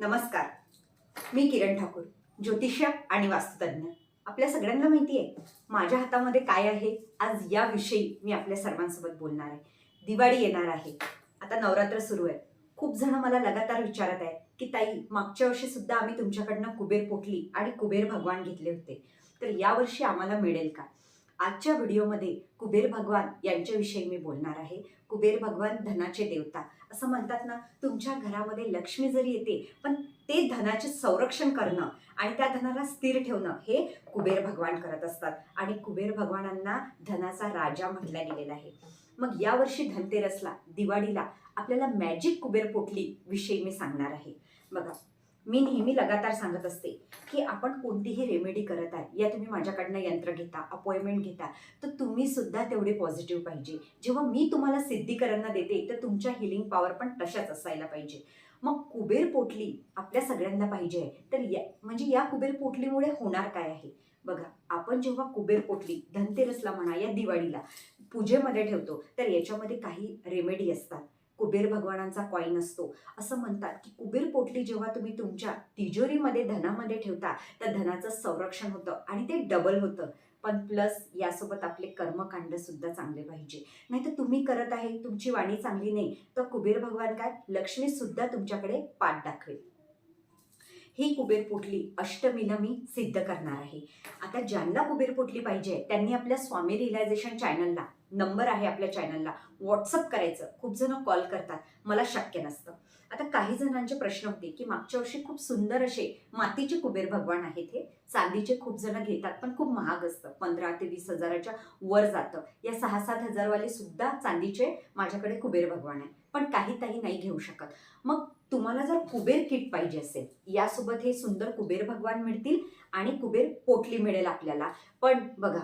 नमस्कार. मी किरण ठाकूर ज्योतिष्य आणि वास्तुतज्ञ. आपल्या सगळ्यांना माहिती आहे माझ्या हातामध्ये काय आहे? आज याविषयी मी आपल्या सर्वांसोबत बोलणार आहे. दिवाळी येणार आहे. आता नवरात्र सुरू आहे. खूप जण मला लगातार विचारत आहे की ताई मागच्या वर्षी सुद्धा आम्ही तुमच्याकडनं कुबेर पोटली आणि कुबेर भगवान घेतले होते. तर यावर्षी आम्हाला मिळेल का? आजच्या व्हिडिओमध्ये कुबेर भगवान यांच्याविषयी मी बोलणार आहे. कुबेर भगवान धनाचे देवता. असं म्हणतात ना तुमच्या घरामध्ये लक्ष्मी जरी येते पण ते धनाचे संरक्षण करणं आणि त्या धनाला स्थिर ठेवणं हे कुबेर भगवान करत असतात. आणि कुबेर भगवानांना धनाचा राजा म्हटला गेलेला आहे. मग यावर्षी धनतेरसला दिवाळीला आपल्याला मॅजिक कुबेर पोटली विषयी मी सांगणार आहे. बघा मी नेहमी लगातार सांगत असते की आपण कोणतीही रेमेडी करत आहे या तुम्ही माझ्याकडनं यंत्र घेता अपॉइंटमेंट घेता तर तुम्ही सुद्धा तेवढे पॉझिटिव्ह पाहिजे. जेव्हा मी तुम्हाला सिद्धीकरण देते तर तुमच्या हिलिंग पॉवर पण तशाच असायला पाहिजे. मग कुबेर पोटली आपल्या सगळ्यांना पाहिजे आहे तर या म्हणजे या कुबेर पोटलीमुळे होणार काय आहे? बघा आपण जेव्हा कुबेर पोटली धनतेरसला म्हणा या दिवाळीला पूजेमध्ये ठेवतो तर याच्यामध्ये काही रेमेडी असतात. कुबेर भगवानांचा कॉईन असतो. असं म्हणतात की कुबेर पोटली जेव्हा तुम्ही तुमच्या तिजोरीमध्ये धनामध्ये ठेवता तर धनाचं संरक्षण होतं आणि ते डबल होतं. पण प्लस यासोबत आपले कर्मकांड सुद्धा चांगले पाहिजे. नाही तर तुम्ही करत आहे तुमची वाणी चांगली नाही तर कुबेर भगवान काय? लक्ष्मी सुद्धा तुमच्याकडे पाठ दाखवेल. ही कुबेर पोटली अष्टमीला मी सिद्ध करणार आहे. आता ज्यांना कुबेर पोटली पाहिजे त्यांनी आपल्या स्वामी रिलायझेशन चॅनलला नंबर आहे आपल्या चॅनलला. व्हॉट्सअप करायचं. खूप जण कॉल करतात. मला शक्य नसतं. आता काही जणांचे प्रश्न होते की मागच्या वर्षी खूप सुंदर असे मातीचे कुबेर भगवान आहेत हे. चांदीचे खूप जण घेतात पण खूप महाग असतं. पंधरा ते वीस हजाराच्या वर जातं. या सहा सात हजारवाले सुद्धा चांदीचे माझ्याकडे कुबेर भगवान आहे पण काही ताही नाही घेऊ शकत. मग तुम्हाला जर कुबेर किट पाहिजे असेल यासोबत हे सुंदर कुबेर भगवान मिळतील आणि कुबेर पोटली मिळेल आपल्याला. पण बघा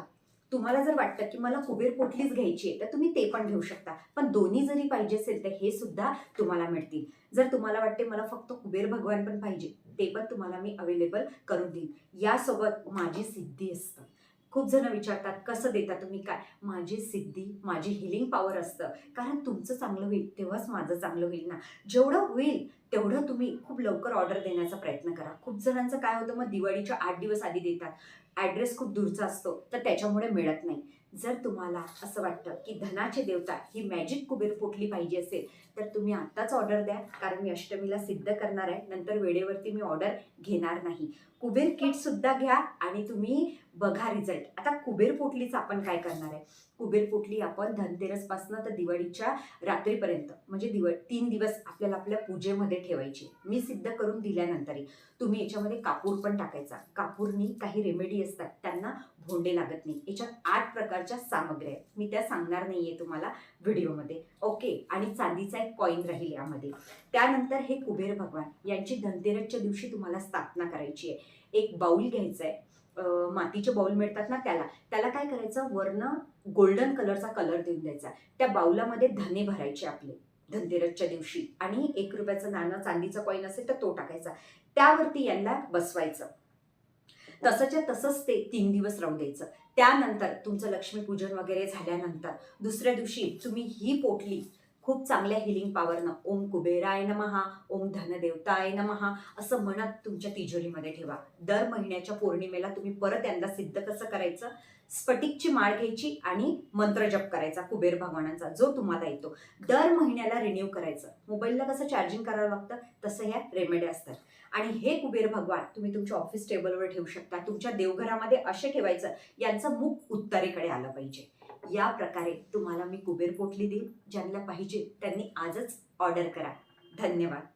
तुम्हाला जर वाटतं की मला कुबेर पोटलीच घ्यायची आहे तर तुम्ही ते पण घेऊ शकता. पण दोन्ही जरी पाहिजे असेल तर हे सुद्धा तुम्हाला मिळतील. जर तुम्हाला वाटते मला फक्त कुबेर भगवान पण पाहिजे ते पण तुम्हाला मी अवेलेबल करून देईन. यासोबत माझी सिद्धी असतं. खूप जण विचारतात कसं देता तुम्ही काय? माझी सिद्धी माझी हिलिंग पॉवर असतं. कारण तुमचं चांगलं होईल तेव्हाच माझं चांगलं होईल ना. जेवढं होईल तेवढं तुम्ही खूप लवकर ऑर्डर देण्याचा प्रयत्न करा. खूप जणांचं काय होतं मग दिवाळीच्या आठ दिवस आधी देतात. ॲड्रेस खूप दूरचा असतो तर त्याच्यामुळे मिळत नाही. जर तुम्हाला असं वाटतं की धनाचे देवता ही मॅजिक कुबेर पोटली पाहिजे असेल तर तुम्ही आत्ताच ऑर्डर द्या कारण मी अष्टमीला सिद्ध करणार आहे. नंतर वेळेवरती मी ऑर्डर घेणार नाही. कुबेर किटसुद्धा घ्या आणि तुम्ही बघा रिझल्ट आता कुबेर पोटलीचं आपण काय करणार आहे? कुबेर फुटली आपण धनतेरसपासनं तर दिवाळीच्या रात्रीपर्यंत. म्हणजे दिव तीन दिवस आपल्याला आपल्या पूजेमध्ये ठेवायची. मी सिद्ध करून दिल्यानंतरही. तुम्ही याच्यामध्ये कापूर पण टाकायचा. कापूरनी काही रेमेडी असतात त्यांना भोंडे लागत नाही. याच्यात आठ प्रकारच्या सामग्री आहेत. मी त्या सांगणार नाहीये तुम्हाला व्हिडिओमध्ये. ओके? आणि चांदीचा एक कॉईन राहील यामध्ये. त्यानंतर हे कुबेर भगवान यांची धनतेरसच्या दिवशी तुम्हाला स्थापना करायची आहे. एक बाऊल घ्यायचा आहे मातीचे बाऊल मिळतात ना त्याला. त्याला काय करायचं? वरनं गोल्डन कलरचा कलर देऊन द्यायचा. त्या बाऊलामध्ये धने भरायचे आपले धनतेरसच्या दिवशी. आणि एक रुपयाचं नाणं चांदीचं कॉईन असेल तर तो टाकायचा. त्यावरती यांना बसवायचं. तसंच्या तसंच ते तीन दिवस राहू द्यायचं. त्यानंतर तुमचं लक्ष्मीपूजन वगैरे झाल्यानंतर दुसऱ्या दिवशी तुम्ही ही पोटली खूप चांगल्या हिलिंग पॉवरनं ओम कुबेराय नमहा ओम धनदेवताय नमहा असं म्हणत तुमच्या तिजोरीमध्ये ठेवा. दर महिन्याच्या पौर्णिमेला तुम्ही परत यांना सिद्ध कसं करायचं? स्फटिकची माळ घ्यायची आणि मंत्रजप करायचा कुबेर भगवानांचा जो तुम्हाला येतो. दर महिन्याला रिन्यू करायचं. मोबाईलला कसं चार्जिंग करावं लागतं? तसं ह्या रेमेडी असतात. आणि हे कुबेर भगवान तुम्ही तुमच्या ऑफिस टेबलवर ठेवू शकता. तुमच्या देवघरामध्ये असे ठेवायचं यांचं मुख उत्तरेकडे आलं पाहिजे. या प्रकारे तुम्हाला मी कुबेर पोटली देईन ज्यांना पाहिजे त्यांनी आजच ऑर्डर करा. धन्यवाद.